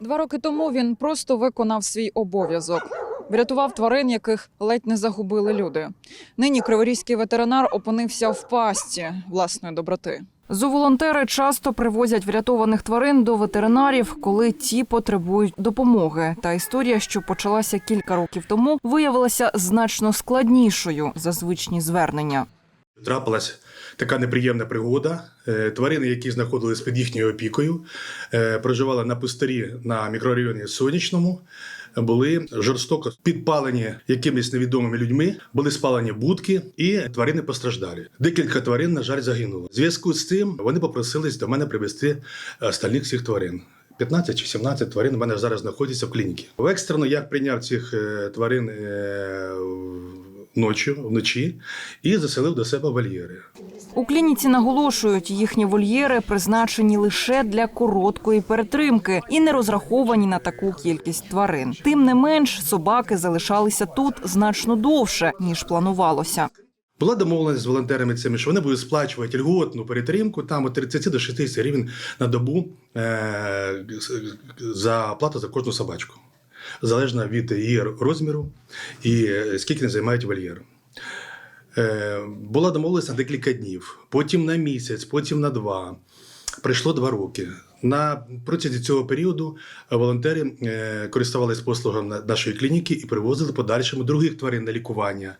Два роки тому він просто виконав свій обов'язок. Врятував тварин, яких ледь не загубили люди. Нині криворізький ветеринар опинився в пастці власної доброти. Зооволонтери часто привозять врятованих тварин до ветеринарів, коли ті потребують допомоги. Та історія, що почалася кілька років тому, виявилася значно складнішою за звичні звернення. Трапилась така неприємна пригода. Е, Тварини, які знаходились під їхньою опікою, е, проживали на пустирі на мікрорайоні Сонячному, були жорстоко підпалені якимись невідомими людьми, були спалені будки, і тварини постраждали. Декілька тварин, на жаль, загинуло. В зв'язку з цим вони попросились до мене привезти остальних всіх тварин. 15 чи 17 тварин у мене зараз знаходяться в клініці. В екстрено я прийняв цих е, тварин е, ночі, вночі і заселив до себе вольєри. У клініці наголошують, їхні вольєри призначені лише для короткої перетримки і не розраховані на таку кількість тварин. Тим не менш, собаки залишалися тут значно довше ніж планувалося. Була домовленість з волонтерами цими, що вони будуть сплачувати льготну перетримку там від 30 до 60 гривень на добу е- за оплату за кожну собачку, залежно від її розміру і е, скільки не займають вольєр. Е, була домовленість на декілька днів, потім на місяць, потім на два. Пройшло два роки. На протязі цього періоду волонтери е, користувалися послугами нашої клініки і привозили подальшому других тварин на лікування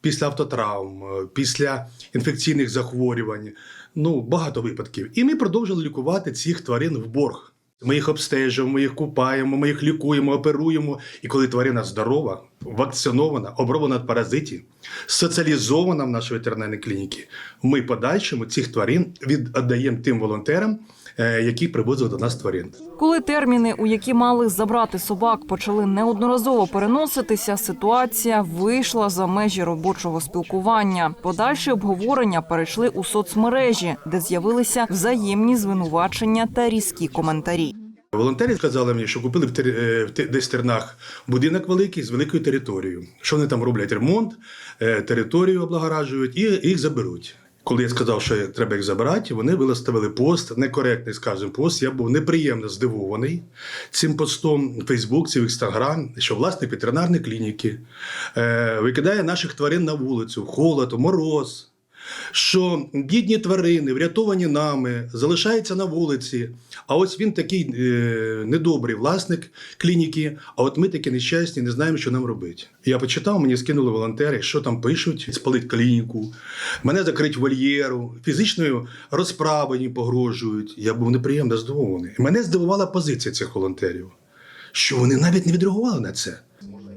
після автотравм, після інфекційних захворювань. Ну, багато випадків. І ми продовжили лікувати цих тварин в борг. Ми їх обстежуємо, ми їх купаємо, ми їх лікуємо, оперуємо. І коли тварина здорова, вакцинована, оброблена від паразитів, соціалізована в нашій ветеринарній клініці, ми подальшому цих тварин віддаємо тим волонтерам, які привозили до нас тварин. Коли терміни, у які мали забрати собак, почали неодноразово переноситися, ситуація вийшла за межі робочого спілкування. Подальші обговорення перейшли у соцмережі, де з'явилися взаємні звинувачення та різкі коментарі. Волонтери сказали мені, що купили в е, десь в Тернах будинок великий з великою територією. Що вони там роблять ремонт, е, територію облагоражують і їх заберуть. Коли я сказав, що треба їх забирати, вони виставили пост, некоректний, скажімо, пост. Я був неприємно здивований цим постом в Фейсбуці, в Інстаграм, що власник ветеринарної клініки е, викидає наших тварин на вулицю, холод, мороз що бідні тварини, врятовані нами, залишаються на вулиці. А ось він такий е, недобрий власник клініки. А от ми такі нещасні, не знаємо, що нам робити. Я почитав, мені скинули волонтери, що там пишуть: спалить клініку, мене закрить вольєру, фізичною розправою погрожують. Я був неприємно здивований. Мене здивувала позиція цих волонтерів, що вони навіть не відреагували на це.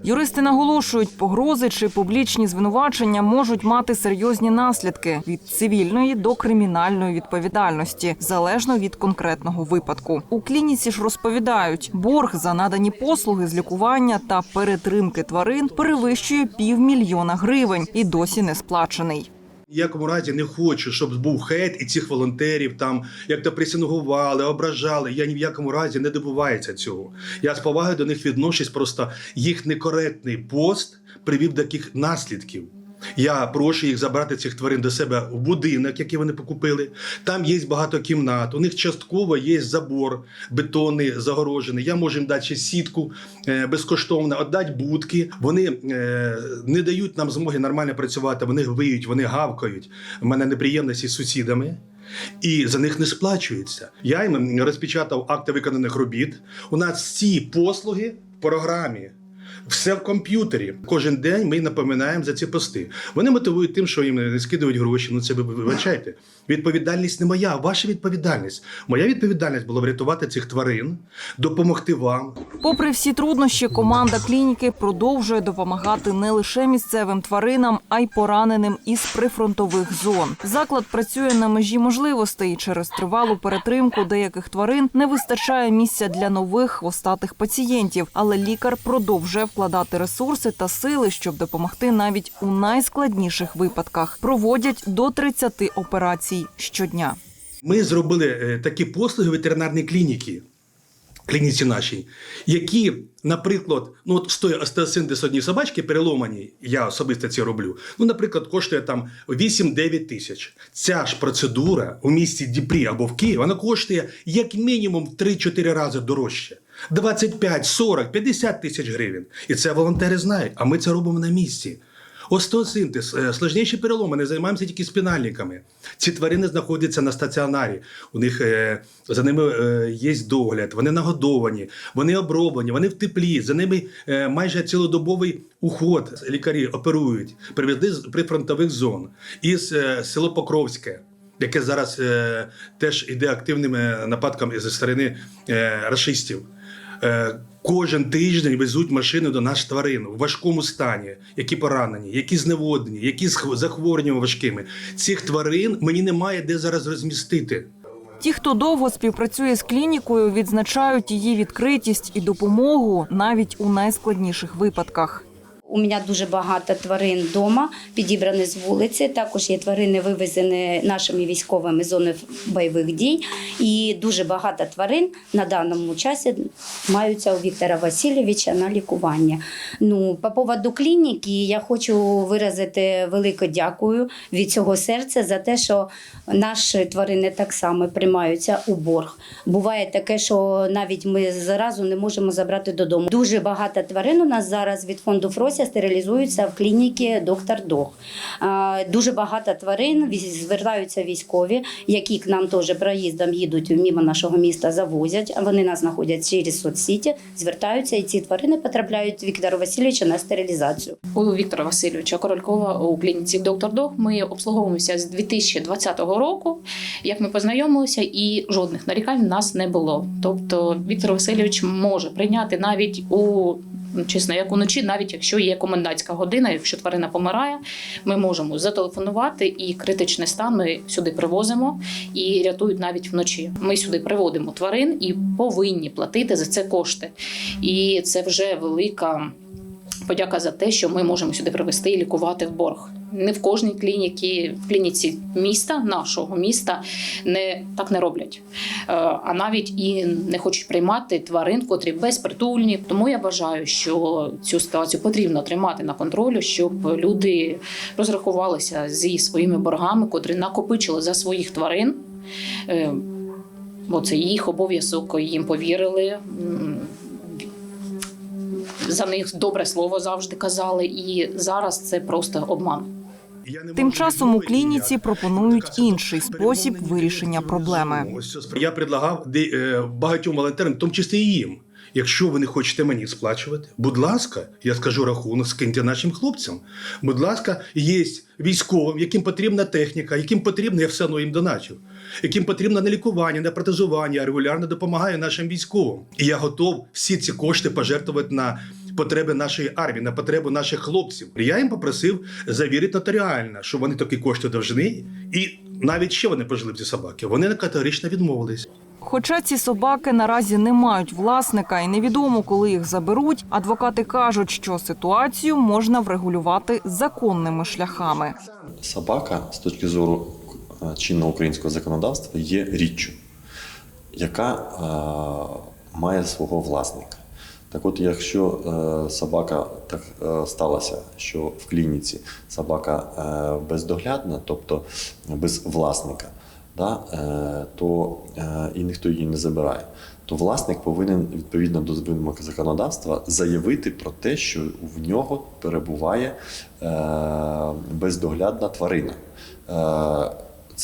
Юристи наголошують, погрози чи публічні звинувачення можуть мати серйозні наслідки від цивільної до кримінальної відповідальності, залежно від конкретного випадку. У клініці ж розповідають, борг за надані послуги з лікування та перетримки тварин перевищує півмільйона гривень і досі не сплачений. Ніякому разі не хочу, щоб був хейт і цих волонтерів там як то присингували, ображали. Я ні в якому разі не добувається цього. Я з повагою до них відношусь, просто їх некоректний пост привів до таких наслідків. Я прошу їх забрати цих тварин до себе в будинок, який вони покупили. Там є багато кімнат. У них частково є забор бетонний загорожений. Я можу їм дати сітку е, безкоштовно, віддати будки. Вони е, не дають нам змоги нормально працювати. Вони виють, вони гавкають. У мене неприємності з сусідами. І за них не сплачується. Я їм розпечатав акти виконаних робіт. У нас всі послуги в програмі. Все в комп'ютері. Кожен день ми напоминаємо за ці пости. Вони мотивують тим, що їм не скидують гроші. Ну це ви вибачайте. Відповідальність не моя, а ваша відповідальність. Моя відповідальність була врятувати цих тварин, допомогти вам. Попри всі труднощі, команда клініки продовжує допомагати не лише місцевим тваринам, а й пораненим із прифронтових зон. Заклад працює на межі можливостей. Через тривалу перетримку деяких тварин не вистачає місця для нових хвостатих пацієнтів, але лікар продовжує вкладати ресурси та сили, щоб допомогти навіть у найскладніших випадках. Проводять до 30 операцій щодня. Ми зробили е, такі послуги ветеринарної клініки. клініці нашій, які, наприклад, ну от стоїть остеосинтез одній собачки переломані, я особисто це роблю. Ну, наприклад, коштує там 8-9 тисяч. Ця ж процедура у місті Дніпрі або в Києві, вона коштує як мінімум 3-4 рази дорожче. 25, 40, 50 тисяч гривень. І це волонтери знають, а ми це робимо на місці. Остеосинтез, е, сложніші переломи, не займаємося тільки спінальниками. Ці тварини знаходяться на стаціонарі. У них е, за ними е, є догляд, вони нагодовані, вони оброблені, вони в теплі. За ними майже цілодобовий уход. Лікарі оперують, привезли з прифронтових зон із село Покровське. Яке зараз е, теж іде активним е, нападком зі сторони е, рашистів. Е, Кожен тиждень везуть машини до нас тварин в важкому стані, які поранені, які зневоднені, які з хв- захворюваннями важкими. Цих тварин мені немає де зараз розмістити. Ті, хто довго співпрацює з клінікою, відзначають її відкритість і допомогу навіть у найскладніших випадках. У мене дуже багато тварин вдома, підібрані з вулиці. Також є тварини, вивезені нашими військовими з зони бойових дій. І дуже багато тварин на даному часі маються у Віктора Васильовича на лікування. Ну, по поводу клініки я хочу виразити велике дякую від цього серця за те, що наші тварини так само приймаються у борг. Буває таке, що навіть ми зразу не можемо забрати додому. Дуже багато тварин у нас зараз від фонду Фрося стерилізуються в клініці Доктор Дог. Дуже багато тварин звертаються військові, які к нам теж проїздом їдуть мимо нашого міста, завозять. Вони нас знаходять через соцсеті, звертаються, і ці тварини потрапляють Віктору Васильовичу на стерилізацію. У Віктора Васильовича Королькова у клініці Доктор Дог ми обслуговуємося з 2020 року. Як ми познайомилися, і жодних нарікань в нас не було. Тобто Віктор Васильович може прийняти навіть у чесно, як уночі, навіть якщо є комендантська година, якщо тварина помирає, ми можемо зателефонувати і критичний стан ми сюди привозимо і рятують навіть вночі. Ми сюди приводимо тварин і повинні платити за це кошти. І це вже велика подяка за те, що ми можемо сюди привезти і лікувати в борг. Не в кожній клініці, в клініці міста, нашого міста, не так не роблять. Е, А навіть і не хочуть приймати тварин, котрі безпритульні. Тому я вважаю, що цю ситуацію потрібно тримати на контролі, щоб люди розрахувалися зі своїми боргами, котрі накопичили за своїх тварин. Е, Бо це їх обов'язок, їм повірили. За них добре слово завжди казали, і зараз це просто обман. Тим часом у клініці пропонують інший спосіб вирішення проблеми. Я предлагав е, багатьом волонтерам, в тому числі і їм. Якщо ви не хочете мені сплачувати, будь ласка, я скажу рахунок, скиньте нашим хлопцям. Будь ласка, є військовим, яким потрібна техніка, яким потрібно, я все одно їм доначив, яким потрібно на лікування, на протезування, я регулярно допомагаю нашим військовим. І я готов всі ці кошти пожертвувати на потреби нашої армії, на потребу наших хлопців. Я їм попросив завірити нотаріально, що вони такі кошти довжні, і навіть ще вони пожили б ці собаки. Вони категорично відмовились. Хоча ці собаки наразі не мають власника і невідомо, коли їх заберуть, адвокати кажуть, що ситуацію можна врегулювати законними шляхами. Собака з точки зору е, чинного українського законодавства є річчю, яка е, має свого власника. Так от, якщо е, собака так е, сталося, що в клініці собака е, бездоглядна, тобто без власника, да, то і ніхто її не забирає, то власник повинен відповідно до вимог законодавства заявити про те, що в нього перебуває бездоглядна тварина.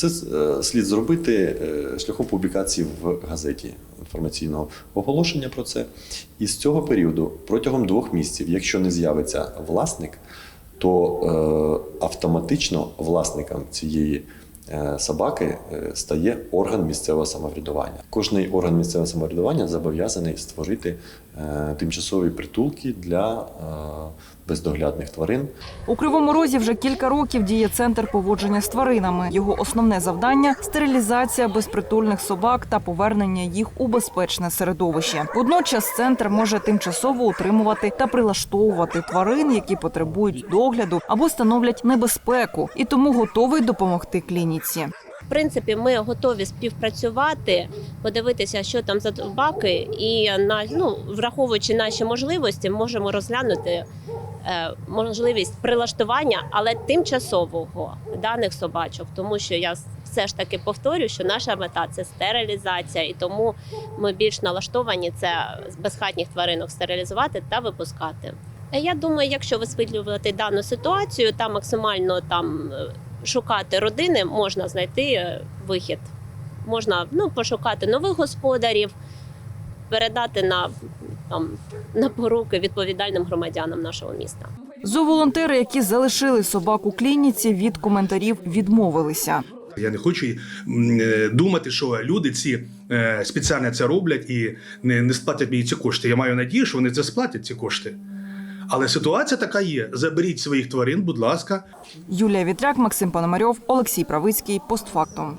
Це е, слід зробити е, шляхом публікації в газеті інформаційного оголошення про це. І з цього періоду протягом двох місяців, якщо не з'явиться власник, то е, автоматично власником цієї собаки стає орган місцевого самоврядування. Кожний орган місцевого самоврядування зобов'язаний створити тимчасові притулки для бездоглядних тварин. У Кривому Розі вже кілька років діє центр поводження з тваринами. Його основне завдання стерилізація безпритульних собак та повернення їх у безпечне середовище. Водночас центр може тимчасово утримувати та прилаштовувати тварин, які потребують догляду або становлять небезпеку, і тому готовий допомогти клініці. В принципі, ми готові співпрацювати, подивитися, що там за собаки, і на ну, враховуючи наші можливості, можемо розглянути можливість прилаштування, але тимчасового даних собачок, тому що я все ж таки повторю, що наша мета це стерилізація, і тому ми більш налаштовані це з безхатніх тваринок стерилізувати та випускати. Е, Я думаю, якщо висвітлювати дану ситуацію та максимально там е, шукати родини, можна знайти е, вихід. Можна ну, пошукати нових господарів, передати на, там, на поруки відповідальним громадянам нашого міста. Зооволонтери, які залишили собак у клініці, від коментарів відмовилися. Я не хочу е, думати, що люди ці е, спеціально це роблять і не, не сплатять мені ці кошти. Я маю надію, що вони це сплатять ці кошти. Але ситуація така є: заберіть своїх тварин, будь ласка, Юлія Вітряк, Максим Пономарьов, Олексій Правицький. Постфактум.